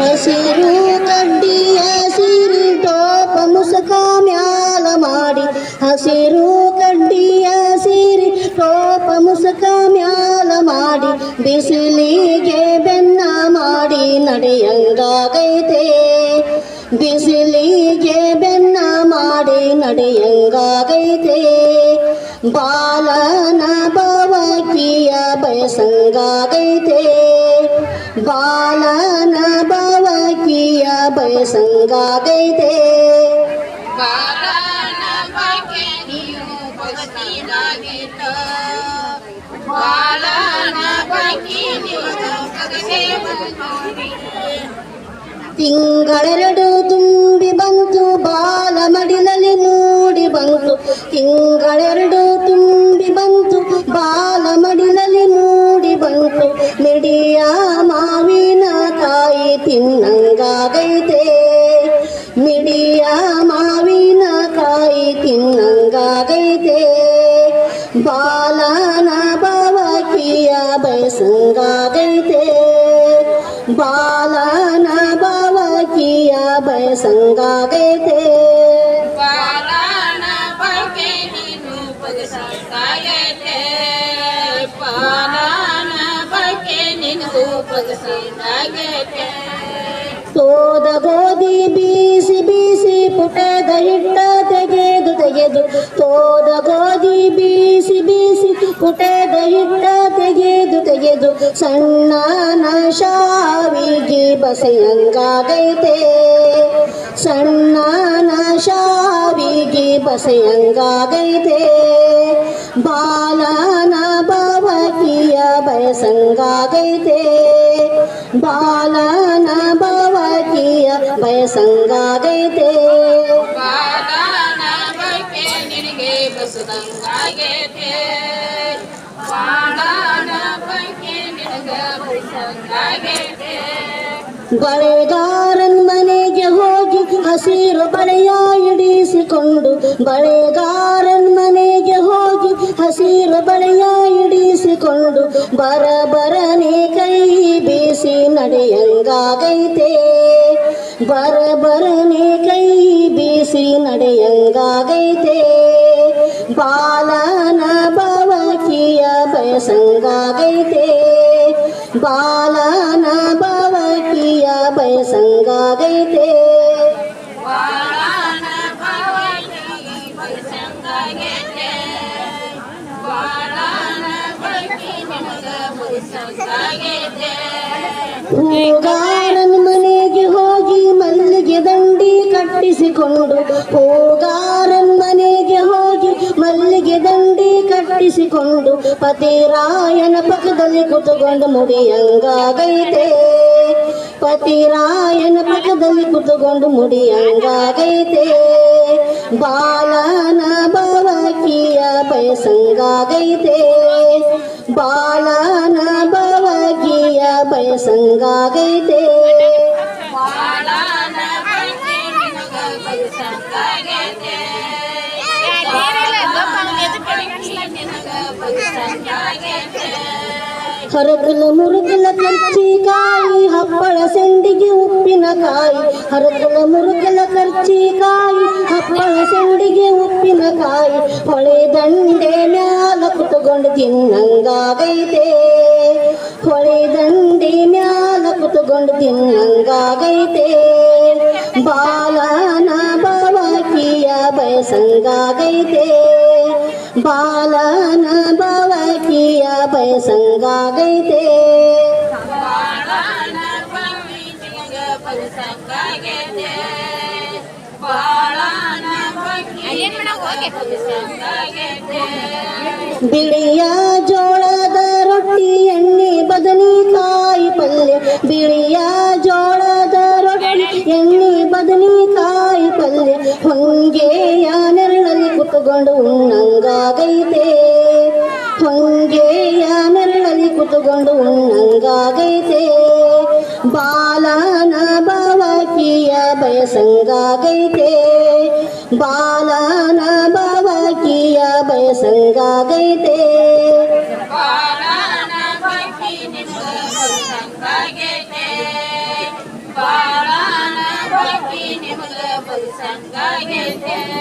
ಹಸಿರು ಕಡ್ಡಿಯ ಸಿರಿ ಟೋಪ ಮುಸುಕ ಮ್ಯಾಲ ಮಾಡಿ. ಹಸಿರು ಕಡ್ಡಿಯ ಸಿರಿ ಟೋಪ ಮುಸುಕ ಮ್ಯಾಲ ಮಾಡಿ. ಬಿಸಿಲಿಗೆ ಬೆನ್ನ ಮಾಡಿ ನಡೆಯಂಗಾಗೈತೆ. ಬಿಸಿಲಿ ಮಾಡಿ ನಡೆಯಂಗಾಗೈತೆ. ಬಾಲನ ಬವಕಿಯ ಬಯಸಂಗಾಗೈತೆ. ಬಾಲನ ಬವಕಿಯ ಬಯಸಂಗಾಗೈತೆ. ತಿಂಗಳೆರಡು ಬಗ್ಗೆ ಮಡಿಲಲ್ಲಿ ಮೂಡಿ ಬಂತು. ತಿಂಗಳೆರಡು ತುಂಬಿ ಬಂತು. ಬಾಲ ಮಡಿಲಲ್ಲಿ ಮೂಡಿ ಬಂತು. ಮಿಡಿಯ ಮಾವಿನ ಕಾಯಿ ತಿನ್ನಂಗಾಗೈತೆ. ಮಿಡಿಯ ಮಾವಿನ ಕಾಯಿ ತಿನ್ನಂಗಾಗೈತೆ. ಬಾಲನ ಬವಕಿಯ ಬಯಸಂಗಾಗೈತೆ. ಬಾಲನ ಬವಕಿಯ ಬಯಸಂಗಾಗೈತೆ. ತೋದ ಗೋಧಿ ಬೀಸಿ ಬೀಸಿ ಪುಟದ ಹಿಟ್ಟ ತೆಗೆದು ತೆಗೆದು. ತೋದ ಗೋಧಿ ಬೀಸಿ ಬೀಸಿ ಪುಟದ ಹಿಟ್ಟ ತೆಗೆದು ತೆಗೆದು. ಸಣ್ಣ ಶಾವಿಗೆ ಬಸೆಯಂಗಾಗೈತೆ. ಸಣ್ಣನ ಶಾವಿಗೆ ಬಸೆಯಂಗಾಗೈತೆ ಬಾಲನ ಬವಕಿಯ ಬಯಸಂಗಾಗೈತೆ ಬಾಲನ ಬವಕಿಯ ಬಯಸಂಗಾಗೈತೆ ಬಾಲನ ಬಗ್ಗೆ ಹಸಿರು ಬಳೆಯ ಇಡಿಸಿಕೊಂಡು ಬಳೆಗಾರನ್ ಮನೆಗೆ ಹೋಗಿ ಹಸಿರು ಬಳೆಯ ಇಡಿಸಿಕೊಂಡು ಬರ ಬರನೆ ಕೈ ಬೀಸಿ ನಡೆಯಂಗಾಗೈತೆ. ಬರ ಬರನೆ ಕೈ ಬೀಸಿ ನಡೆಯಂಗಾಗೈತೆ. ಬಾಲನ ಬವಕಿಯ ಬಯಸಂಗಾಗೈತೆ. ಬಾಲನ ಬವಕಿಯ ಬಯಸಂಗಾಗೈತೆ. ಹೂಗಾರನ ಮನೆಗೆ ಹೋಗಿ ಮಲ್ಲಿಗೆ ದಂಡಿ ಕಟ್ಟಿಸಿಕೊಂಡು ಹೂಗಾರನ್ ಮನೆಗೆ ಹೋಗಿ ಮಲ್ಲಿಗೆ ದಂಡಿ ಕಟ್ಟಿಸಿಕೊಂಡು ಪತಿರಾಯನ ಪಕ್ಕದಲ್ಲಿ ಕುತುಕೊಂಡು ಮುಡಿಯಂಗಾಗೈತೆ ಪತಿರಾಯನ ಪಕ್ಕದಲ್ಲಿ ಕುತುಕೊಂಡು ಮುಡಿಯಂಗಾಗೈತೆ ಬಾಲನ ಬಾಲಕಿಯ ಬಯಸಂಗಾಗೈತೆ. ಬಾಲನ ನಿನಗೆ ಬಸದಂಗಾಗೈತೆ ಹರಕಲ ಮುರುಕಲ ಕರ್ಚಿಕಾಯಿ ಹಪ್ಪಳ ಸೆಂಡಿಗೆ ಉಪ್ಪಿನಕಾಯಿ ಹರಕಲ ಮುರುಕಲ ಕರ್ಚಿಕಾಯಿ ಹಪ್ಪಳ ಸೆಂಡಿಗೆ ಉಪ್ಪಿನಕಾಯಿ ಹೊಳೆ ದಂಡೆ ಮ್ಯಾಲ ಕುತ್ಕೊಂಡು ತಿನ್ನಂಗಾಗೈತೆ. ಹೊಳೆ ದಂಡೆ ಮ್ಯಾಲ ಕುತ್ಕೊಂಡು ತಿನ್ನಂಗಾಗೈತೆ. ಬಾಲನ ಬವಕಿಯ ಬಯಸಂಗಾಗೈತೆ. ಬಾಲನ ಬವಕಿಯ ಬಯಸಂಗಾಗೈತೆ. ಬಿಳಿಯ ಜೋಳದ ರೊಟ್ಟಿ ಎಣ್ಣೆ ಬದನೆಕಾಯಿ ಪಲ್ಯ, ಬಿಳಿಯ ಜೋಳದ ರೊಟ್ಟಿ. ಎಣ್ಣೆ ಬದನೆಕಾಯಿ ಪಲ್ಯ, ಹೊಂಗೆಯ ನೆರಳಲ್ಲಿ ಕುತ್ಕೊಂಡು ಉಣ್ಣಂಗಾಗೈತೆ. ಹೊಂಗೆಯ ನೆರಳಲ್ಲಿ ಕುತ್ಕೊಂಡು ಉಣ್ಣಂಗಾಗೈತೆ. ಬಾಲನ ಬಾವಕಿಯ ಬಯಸಂಗಾಗೈತೆ. ಬಾಳನ 3回限定